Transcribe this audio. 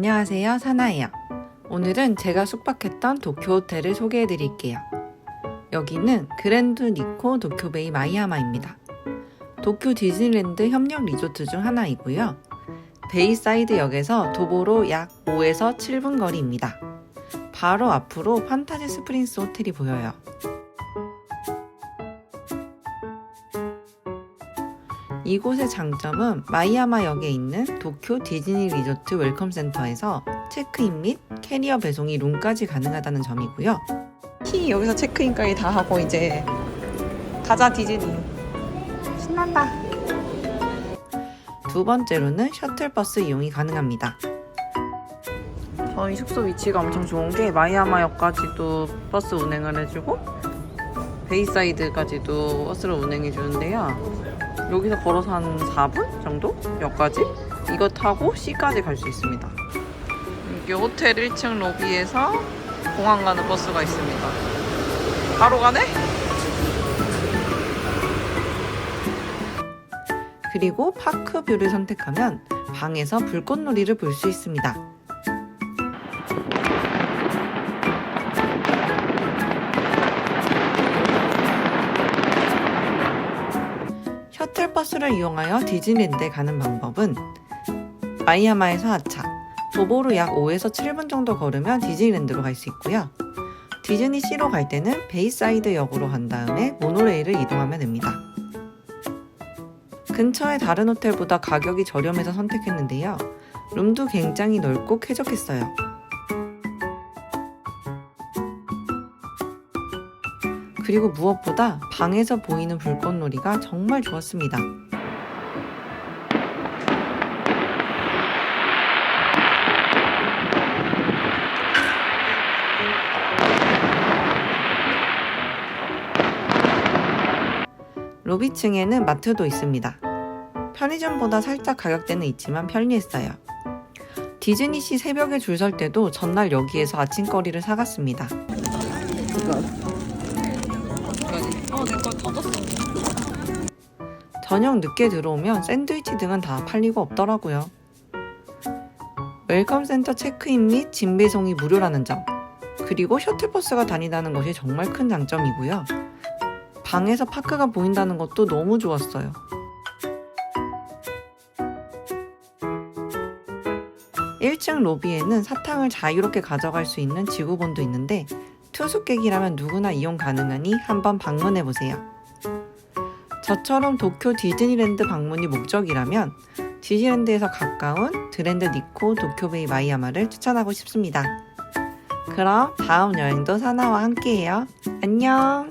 안녕하세요, 사나예요. 오늘은 제가 숙박했던 도쿄 호텔을 소개해 드릴게요. 여기는 그랜드 니코 도쿄베이 마이야마입니다. 도쿄 디즈니랜드 협력 리조트 중 하나이고요. 베이사이드 역에서 도보로 약 5에서 7분 거리입니다. 바로 앞으로 판타지 스프린스 호텔이 보여요. 이곳의 장점은 마이야마역에 있는 도쿄 디즈니 리조트 웰컴 센터에서 체크인 및 캐리어 배송이 룸까지 가능하다는 점이고요. 히 여기서 체크인까지 다 하고 이제 가자 디즈니. 신난다. 두 번째로는 셔틀버스 이용이 가능합니다. 저희 숙소 위치가 엄청 좋은 게 마이야마역까지도 버스 운행을 해주고 베이사이드까지도 버스를 운행해 주는데요. 여기서 걸어서 한 4분 정도? 역까지? 이거 타고 C까지 갈 수 있습니다. 여기 호텔 1층 로비에서 공항 가는 버스가 있습니다. 바로 가네? 그리고 파크뷰를 선택하면 방에서 불꽃놀이를 볼 수 있습니다. 셔틀버스를 이용하여 디즈니랜드에 가는 방법은 마이야마에서 하차, 도보로 약 5에서 7분 정도 걸으면 디즈니랜드로 갈 수 있고요. 디즈니시로 갈 때는 베이사이드 역으로 간 다음에 모노레일을 이동하면 됩니다. 근처의 다른 호텔보다 가격이 저렴해서 선택했는데요. 룸도 굉장히 넓고 쾌적했어요. 그리고 무엇보다 방에서 보이는 불꽃놀이가 정말 좋았습니다. 로비층에는 마트도 있습니다. 편의점보다 살짝 가격대는 있지만 편리했어요. 디즈니시 새벽에 줄 설 때도 전날 여기에서 아침거리를 사갔습니다. 어, 내거 터졌어. 저녁 늦게 들어오면 샌드위치 등은 다 팔리고 없더라고요. 웰컴 센터 체크인 및 짐 배송이 무료라는 점, 그리고 셔틀버스가 다니다는 것이 정말 큰 장점이고요. 방에서 파크가 보인다는 것도 너무 좋았어요. 일층 로비에는 사탕을 자유롭게 가져갈 수 있는 지구본도 있는데 투숙객이라면 누구나 이용 가능하니 한번 방문해 보세요. 저처럼 도쿄 디즈니랜드 방문이 목적이라면 디즈니랜드에서 가까운 드랜드 니코 도쿄베이 마이야마를 추천하고 싶습니다. 그럼 다음 여행도 사나와 함께해요. 안녕!